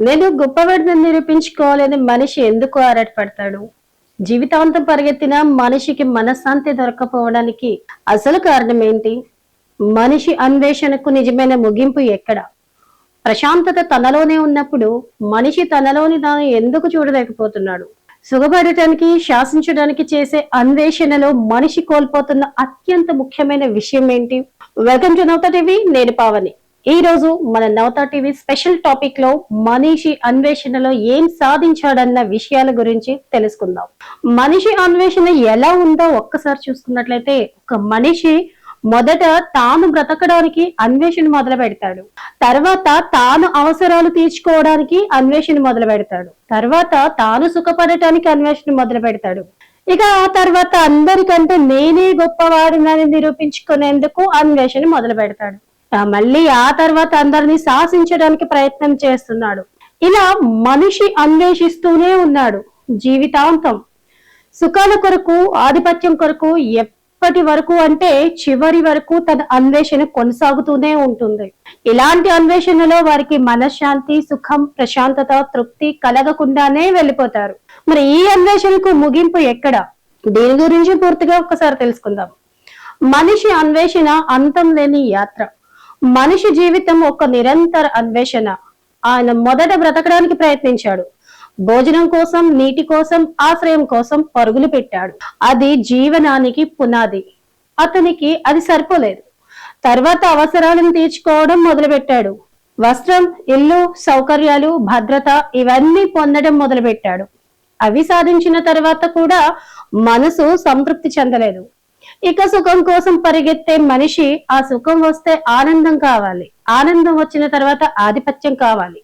నేను గొప్పవాడిని నిరూపించుకోవాలని మనిషి ఎందుకు ఆరాటపడతాడు? జీవితాంతం పరిగెత్తిన మనిషికి మనశ్శాంతి దొరకపోవడానికి అసలు కారణం ఏంటి మనిషి అన్వేషణకు నిజమైన ముగింపు ఎక్కడ? ప్రశాంతత తనలోనే ఉన్నప్పుడు మనిషి తనలోని తాను ఎందుకు చూడలేకపోతున్నాడు? సుఖపడటానికి శాసించడానికి చేసే అన్వేషణలో మనిషి కోల్పోతున్న అత్యంత ముఖ్యమైన విషయం ఏంటి వెల్కమ్ టు నవత టీవీ నేను పావని. ఈ రోజు మన నవతా టీవీ స్పెషల్ టాపిక్లో మనిషి అన్వేషణలో ఏం సాధించాడన్న విషయాల గురించి తెలుసుకుందాం. మనిషి అన్వేషణ ఎలా ఉందో ఒక్కసారి చూసుకున్నట్లయితే ఒక మనిషి మొదట తాను బ్రతకడానికి అన్వేషణ మొదలు పెడతాడు. తర్వాత తాను అవసరాలు తీర్చుకోవడానికి అన్వేషణ మొదలు పెడతాడు. తర్వాత తాను సుఖపడటానికి అన్వేషణ మొదలు పెడతాడు. ఇక ఆ తర్వాత అందరికంటే నేనే గొప్పవాడినని నిరూపించుకునేందుకు అన్వేషణ మొదలు పెడతాడు. మళ్ళీ ఆ తర్వాత అందరినీ శాసించడానికి ప్రయత్నం చేస్తున్నాడు. ఇలా మనిషి అన్వేషిస్తూనే ఉన్నాడు జీవితాంతం. సుఖాల కొరకు ఆధిపత్యం కొరకు ఎప్పటి వరకు అంటే చివరి వరకు తన అన్వేషణ కొనసాగుతూనే ఉంటుంది. ఇలాంటి అన్వేషణలో వారికి మనశ్శాంతి సుఖం ప్రశాంతత తృప్తి కలగకుండానే వెళ్ళిపోతారు. మరి ఈ అన్వేషణకు ముగింపు ఎక్కడ? దీని గురించి పూర్తిగా ఒకసారి తెలుసుకుందాం. మనిషి అన్వేషణ అంతం లేని యాత్ర. మనిషి జీవితం ఒక నిరంతర అన్వేషణ. ఆయన మొదట బ్రతకడానికి ప్రయత్నించాడు. భోజనం కోసం నీటి కోసం ఆశ్రయం కోసం పరుగులు పెట్టాడు. అది జీవనానికి పునాది. అతనికి అది సరిపోలేదు. తర్వాత అవసరాలను తీర్చుకోవడం మొదలుపెట్టాడు. వస్త్రం ఇల్లు సౌకర్యాలు భద్రత ఇవన్నీ పొందడం మొదలుపెట్టాడు. అవి సాధించిన తర్వాత కూడా మనసు సంతృప్తి చెందలేదు. ఇక సుఖం కోసం పరిగెత్తే మనిషి ఆ సుఖం వస్తే ఆనందం కావాలి. ఆనందం వచ్చిన తర్వాత ఆధిపత్యం కావాలి.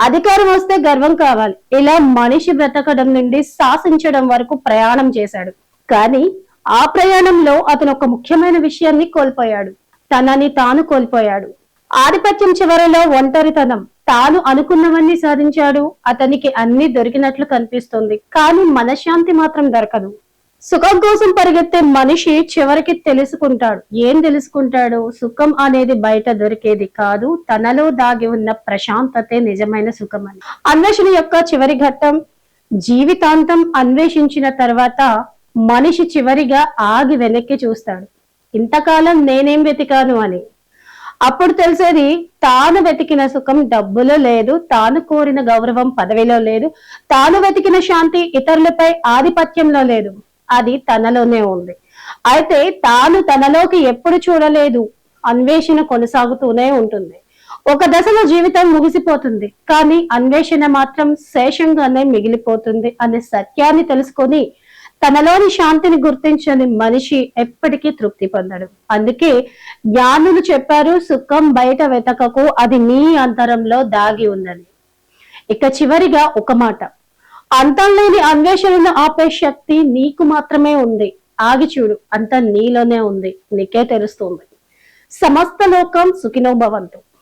అధికారం వస్తే గర్వం కావాలి. ఇలా మనిషి బ్రతకడం నుండి శాసించడం వరకు ప్రయాణం చేశాడు. కానీ ఆ ప్రయాణంలో అతను ఒక ముఖ్యమైన విషయాన్ని కోల్పోయాడు. తనని తాను కోల్పోయాడు. ఆధిపత్యం చివరిలో ఒంటరితనం. తాను అనుకున్నవన్నీ సాధించాడు. అతనికి అన్ని దొరికినట్లు కనిపిస్తుంది. కానీ మనశ్శాంతి మాత్రం దొరకదు. సుఖం కోసం పరిగెత్తే మనిషి చివరికి తెలుసుకుంటాడు. ఏం తెలుసుకుంటాడు? సుఖం అనేది బయట దొరికేది కాదు. తనలో దాగి ఉన్న ప్రశాంతతే నిజమైన సుఖం అని అన్వేషణ యొక్క చివరి ఘట్టం జీవితాంతం అన్వేషించిన తర్వాత మనిషి చివరిగా ఆగి వెనక్కి చూస్తాడు. ఇంతకాలం నేనేం వెతికాను అని. అప్పుడు తెలిసేది తాను వెతికిన సుఖం డబ్బులో లేదు తాను కోరిన గౌరవం పదవిలో లేదు తాను వెతికిన శాంతి ఇతరులపై ఆధిపత్యంలో లేదు. అది తనలోనే ఉంది. అయితే తాను తనలోకి ఎప్పుడు చూడలేదు. అన్వేషణ కొనసాగుతూనే ఉంటుంది. ఒక దశలో జీవితం ముగిసిపోతుంది. కానీ అన్వేషణ మాత్రం శేషంగానే మిగిలిపోతుంది అనే సత్యాన్ని తెలుసుకొని తనలోని శాంతిని గుర్తించని మనిషి ఎప్పటికీ తృప్తి పొందడు. అందుకే జ్ఞానులు చెప్పారు సుఖం బయట వెతకకు అది నీ అంతరంలో దాగి ఉందని. ఇక చివరిగా ఒక మాట. అంతం లేని అన్వేషణను ఆపే శక్తి నీకు మాత్రమే ఉంది. ఆగి చూడు అంత నీలోనే ఉంది. నీకే తెలుస్తుంది. సమస్త లోకం సుఖినో భవంతు.